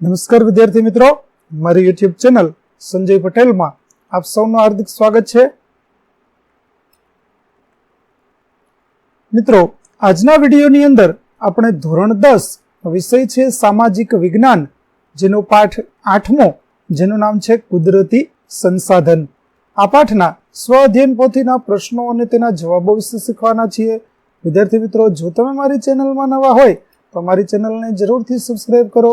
નમસ્કાર વિદ્યાર્થી મિત્રો. મારી યુટ્યુબ ચેનલ સંજય પટેલમાં આપ સૌનું હાર્દિક સ્વાગત છે. મિત્રો, આજના વિડીયોની અંદર આપણે ધોરણ દસ વિષય છે સામાજિક વિજ્ઞાન, જેનો પાઠ આઠમો, જેનું નામ છે કુદરતી સંસાધન. આ પાઠના સ્વ અધ્યયન પોથીના પ્રશ્નો અને તેના જવાબો વિશે શીખવાના છીએ. વિદ્યાર્થી મિત્રો, જો તમે મારી ચેનલમાં નવા હોય તો મારી ચેનલને જરૂરથી સબસ્ક્રાઈબ કરો.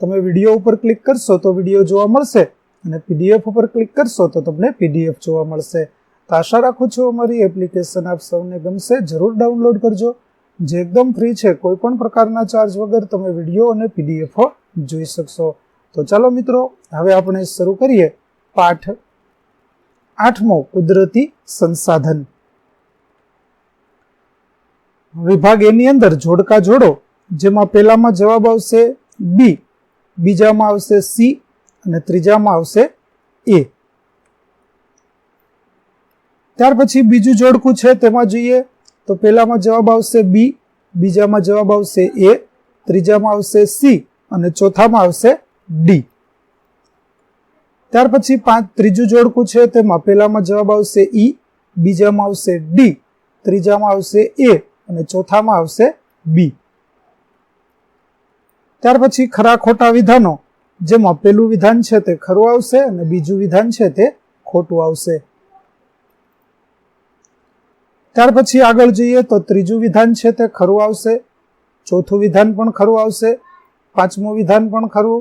તમે વીડિયો ઉપર ક્લિક કરશો તો વીડિયો જોવા મળશે અને પીડીએફ ઉપર ક્લિક કરશો તો તમને પીડીએફ જોવા મળશે. તો આશા રાખું છું અમારી એપ્લિકેશન આપ સૌને ગમશે. જરૂર ડાઉનલોડ કરજો. જે એકદમ ફ્રી છે, કોઈ પણ પ્રકારના ચાર્જ વગર તમે વીડિયો અને પીડીએફ જોઈ શકશો. તો ચાલો મિત્રો, હવે આપણે શરૂ કરીએ પાઠ આઠમો, કુદરતી સંસાધન. વિભાગ એની અંદર જોડકા જોડો, જેમાં પહેલામાં જવાબ આવશે બી. બીજામાં આવશે સી અને ત્રીજામાં આવશે એ. ત્યાર પછી બીજું જોડકું છે તેમાં જોઈએ તો પહેલામાં જવાબ આવશે બી, બીજામાં જવાબ આવશે એ, ત્રીજામાં આવશે સી અને ચોથામાં આવશે ડી. ત્યાર પછી પાંચ, ત્રીજું જોડકું છે તેમાં પહેલામાં જવાબ આવશે ઈ, બીજામાં આવશે ડી, ત્રીજામાં આવશે એ અને ચોથામાં આવશે બી. ત્યાર પછી ખરા ખોટા વિધાનો, જેમાં પેલું વિધાન છે તે ખરું આવશે અને બીજું વિધાન છે તે ખોટું આવશે. ત્યાર પછી આગળ જઈએ તો ત્રીજું વિધાન છે તે ખરું આવશે, ચોથું વિધાન પણ ખરું આવશે, પાંચમું વિધાન પણ ખરું,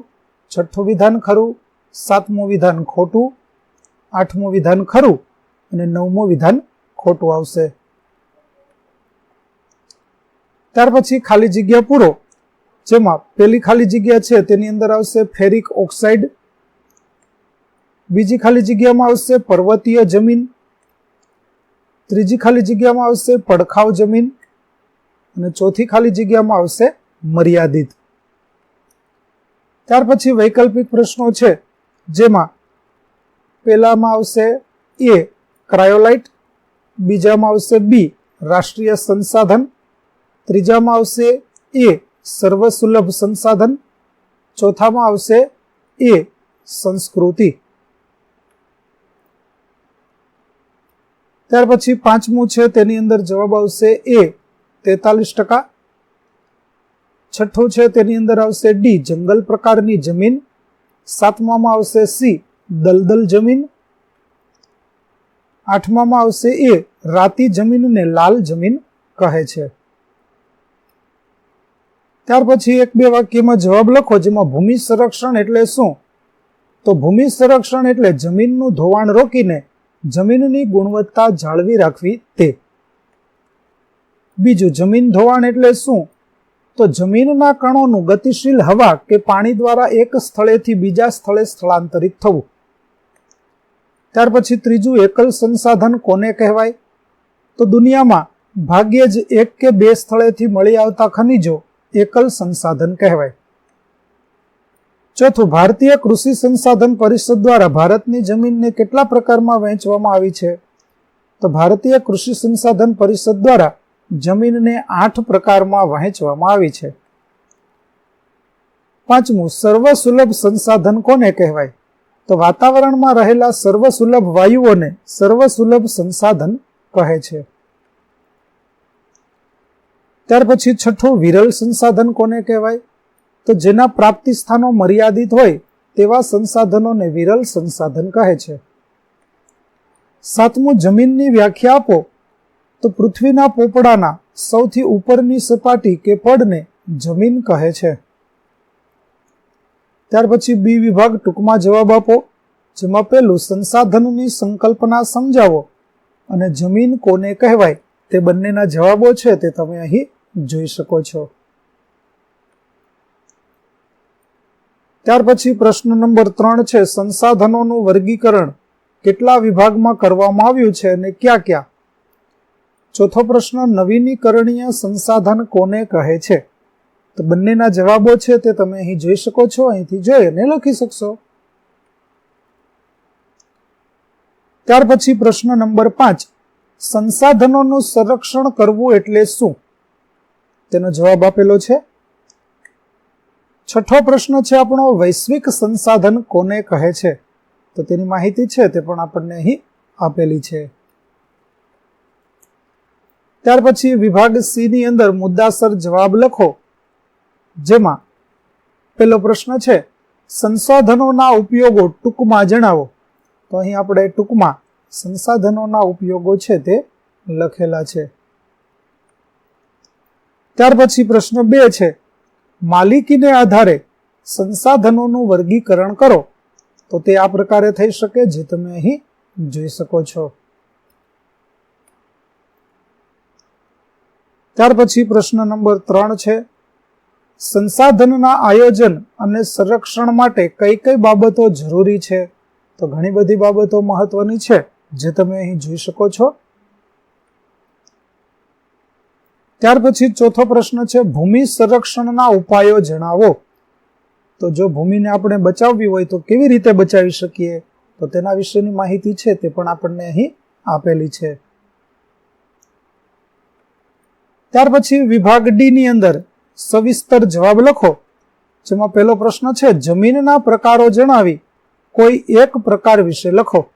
છઠ્ઠું વિધાન ખરું, સાતમું વિધાન ખોટું, આઠમું વિધાન ખરું અને નવમું વિધાન ખોટું આવશે. ત્યાર પછી ખાલી જગ્યા પૂરો જેમાં પેલી ખાલી જગ્યા છે તેની અંદર આવશે ફેરિક ઓક્સાઇડ, બીજી ખાલી જગ્યામાં આવશે પર્વતીય જમીન, ત્રીજી ખાલી જગ્યામાં આવશે પડખાવ જમીન અને ચોથી ખાલી જગ્યામાં આવશે મર્યાદિત. ત્યાર પછી વૈકલ્પિક પ્રશ્નો છે જેમાં પહેલામાં આવશે એ ક્રાયોલાઇટ, બીજામાં આવશે બી રાષ્ટ્રીય સંસાધન, ત્રીજામાં આવશે એ સર્વસુલભ સંસાધન ચોથામાં આવશે એ સંસ્કૃતિ. ત્યાર પછી પાંચમું છે તેની અંદર જવાબ આવશે એ તેતાલીસ ટકા. છઠ્ઠું છે તેની અંદર આવશે ડી જંગલ પ્રકારની જમીન. સાતમામાં આવશે સી દલદલ જમીન. આઠમામાં આવશે એ રાતી જમીનને લાલ જમીન કહે છે. ત્યાર પછી એક બે વાક્યમાં જવાબ લખો, જેમાં ભૂમિ સંરક્ષણ એટલે શું? તો ભૂમિ સંરક્ષણ એટલે જમીનનું ધોવાણ રોકીને જમીનની ગુણવત્તા જાળવી રાખવી તે. બીજું, જમીન ધોવાણ એટલે શું? તો જમીનના કણોનું ગતિશીલ હવા કે પાણી દ્વારા એક સ્થળેથી બીજા સ્થળે સ્થળાંતરિત થવું. ત્યાર પછી ત્રીજું, એકલ સંસાધન કોને કહેવાય? તો દુનિયામાં ભાગ્યે જ એક કે બે સ્થળેથી મળી આવતા ખનિજો એકલ સંસાધન કહેવાય. ચોથું, ભારતીય કૃષિ સંસાધન પરિષદ દ્વારા ભારતની જમીનને કેટલા પ્રકારમાં વહેંચવામાં આવી છે? તો ભારતીય કૃષિ સંસાધન પરિષદ દ્વારા જમીનને આઠ પ્રકારમાં વહેંચવામાં આવી છે. પાંચમું, સર્વસુલભ સંસાધન કોને કહેવાય? તો વાતાવરણમાં રહેલા સર્વસુલભ વાયુઓને સર્વસુલભ સંસાધન કહે છે. ત્યાર પછી છઠ્ઠું વિરલ સંસાધન કોને કહેવાય? તો જેના પ્રાપ્તિ સ્થાનો મર્યાદિત હોય તેવા સંસાધનોને વિરલ સંસાધન કહે છે. સાતમું, જમીનની વ્યાખ્યા આપો. તો પૃથ્વીના પોપડાના સૌથી ઉપરની સપાટી કે પડને જમીન કહે છે. ત્યાર પછી બી વિભાગ ટૂંકમાં જવાબ આપો, જેમાં પેલું સંસાધનની સંકલ્પના સમજાવો અને જમીન કોને કહેવાય તે બંનેના જવાબો છે તે તમે અહીં જોઈ શકો છો. ત્યાર પછી પ્રશ્ન નંબર ત્રણ છે, સંસાધનોનું વર્ગીકરણ કેટલા વિભાગમાં કરવામાં આવ્યું છે અને ક્યાં ક્યાં? ચોથો પ્રશ્ન, નવીનીકરણીય સંસાધન કોને કહે છે? તો બંનેના જવાબો છે તે તમે અહીં જોઈ શકો છો, અહીંથી જોઈ અને લખી શકશો. ત્યાર પછી પ્રશ્ન નંબર પાંચ, સંસાધનોનું સંરક્ષણ કરવું એટલે શું? તેનો જવાબ આપેલો છે. છઠ્ઠો પ્રશ્ન છે આપણો, વૈશ્વિક સંસાધન કોને કહે છે? તો તેની માહિતી છે તે પણ આપણને અહીં આપેલી છે. ત્યાર પછી વિભાગ સી ની અંદર મુદ્દાસર જવાબ લખો. જેમાં પેલો પ્રશ્ન છે, સંસાધનોના ઉપયોગો ટૂંકમાં જણાવો. તો અહીં આપણે ટૂંકમાં સંસાધનોના ઉપયોગો છે તે લખેલા છે. ત્યાર પછી પ્રશ્ન બે છે. માલિકીને આધારે સંસાધનોનું વર્ગીકરણ કરો. તો તે આ પ્રકારે થઈ શકે જે તમે અહીં જોઈ શકો છો. ત્યાર પછી પ્રશ્ન નંબર ત્રણ છે. સંસાધનના આયોજન અને સંરક્ષણ માટે કઈ કઈ બાબતો જરૂરી છે? તો ઘણી બધી બાબતો મહત્વની છે જે તમે અહીં જોઈ શકો છો. ત્યાર પછી ચોથો પ્રશ્ન છે, ભૂમિ સંરક્ષણના ઉપાયો જણાવો. તો જો ભૂમિને આપણે બચાવવી હોય તો કેવી રીતે બચાવી શકીએ? તો તેના વિશેની માહિતી છે, તે પણ આપણને અહીં આપેલી છે. ત્યાર પછી વિભાગ ડી ની અંદર સવિસ્તર જવાબ લખો, જેમાં પહેલો પ્રશ્ન છે, જમીનના પ્રકારો જણાવી. કોઈ એક પ્રકાર વિશે લખો.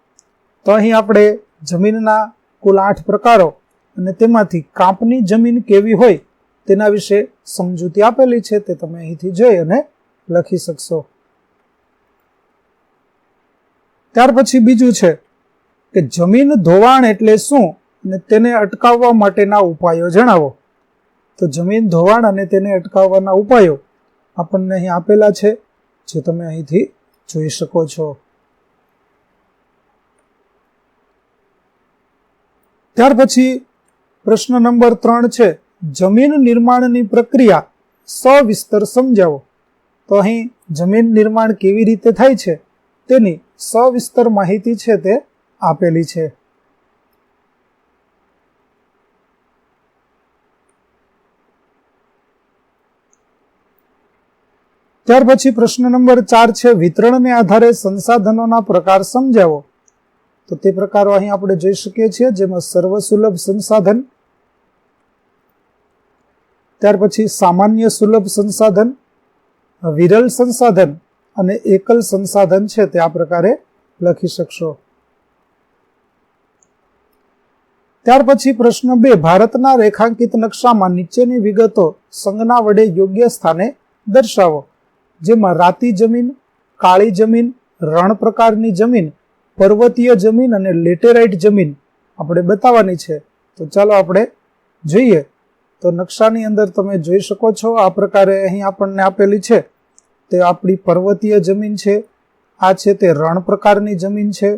તો અહીં આપણે જમીનના કુલ આઠ પ્રકારો અને તેમાંથી કાંપની જમીન કેવી હોય તેના વિશે સમજૂતી આપેલી છે તે તમે અહીંથી જોઈ અને લખી શકશો. ત્યાર પછી બીજું છે કે જમીન ધોવાણ એટલે શું અને તેને અટકાવવા માટેના ઉપાયો જણાવો. તો જમીન ધોવાણ અને તેને અટકાવવાના ઉપાયો આપણને અહીં આપેલા છે, જે તમે અહીંથી જોઈ શકો છો. ત્યાર પછી પ્રશ્ન નંબર ત્રણ છે, જમીન નિર્માણની પ્રક્રિયા સવિસ્તર સમજાવો. તો અહીં જમીન નિર્માણ કેવી રીતે થાય છે, તેની સવિસ્તર માહિતી છે તે આપેલી છે. ત્યાર પછી પ્રશ્ન નંબર ચાર છે, વિતરણને આધારે સંસાધનોના પ્રકાર સમજાવો. તો તે પ્રકારો અહીં આપણે જોઈ શકીએ છીએ, જેમાં સર્વસુલભ સંસાધન, ત્યાર પછી સામાન્ય સુલભ સંસાધન, વિરલ સંસાધન અને એકલ સંસાધન છે તે આ પ્રકારે લખી શકશો. ત્યાર પછી પ્રશ્ન બે, ભારતના રેખાંકિત નકશામાં નીચેની વિગતો સંજ્ઞા વડે યોગ્ય સ્થાને દર્શાવો, જેમાં રાતી જમીન, કાળી જમીન, રણ પ્રકારની જમીન પર્વતીય જમીન અને લેટેરાઇટ જમીન આપણે બતાવવાની છે. તો ચાલો આપણે જોઈએ. તો નકશાની અંદર તમે જોઈ શકો છો આ પ્રકારે અહીં આપણને આપેલી છે. તે આપણી પર્વતીય જમીન છે. આ છે તે રણ પ્રકારની જમીન છે.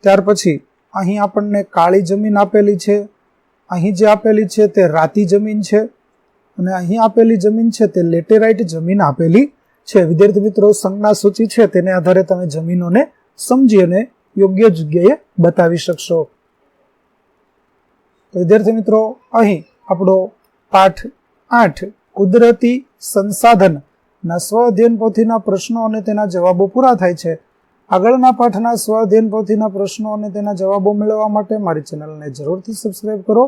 ત્યાર પછી અહીં આપણને કાળી જમીન આપેલી છે. અહીં જે આપેલી છે તે રાતી જમીન છે. અને અહીં આપેલી જમીન છે તે લેટેરાઇટ જમીન આપેલી છે. વિદ્યાર્થી મિત્રો, સંજ્ઞા સૂચિ છે. તેને આધારે તમે જમીનોને સમજી અને યોગ્ય જગ્યાએ બતાવી શકશો. વિદ્યાર્થી મિત્રો, અહીં આપણો પાઠ આઠ, કુદરતી સંસાધન. ના સ્વ અધ્યયન પોથીના પ્રશ્નો અને તેના જવાબો પૂરા થાય છે. આગળના પાઠના સ્વ અધ્યયન પોથીના પ્રશ્નો અને તેના જવાબો મેળવવા માટે મારી ચેનલને જરૂરથી સબસ્ક્રાઇબ કરો.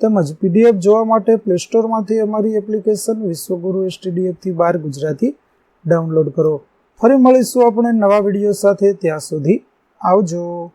તેમજ પીડીએફ જોવા માટે પ્લે સ્ટોરમાંથી અમારી એપ્લિકેશન વિશ્વગુરુ એસટીડીએફથી બાર ગુજરાતી ડાઉનલોડ કરો. ફરી મળીશું આપણે નવા વીડિયો સાથે. ત્યાં સુધી આવજો.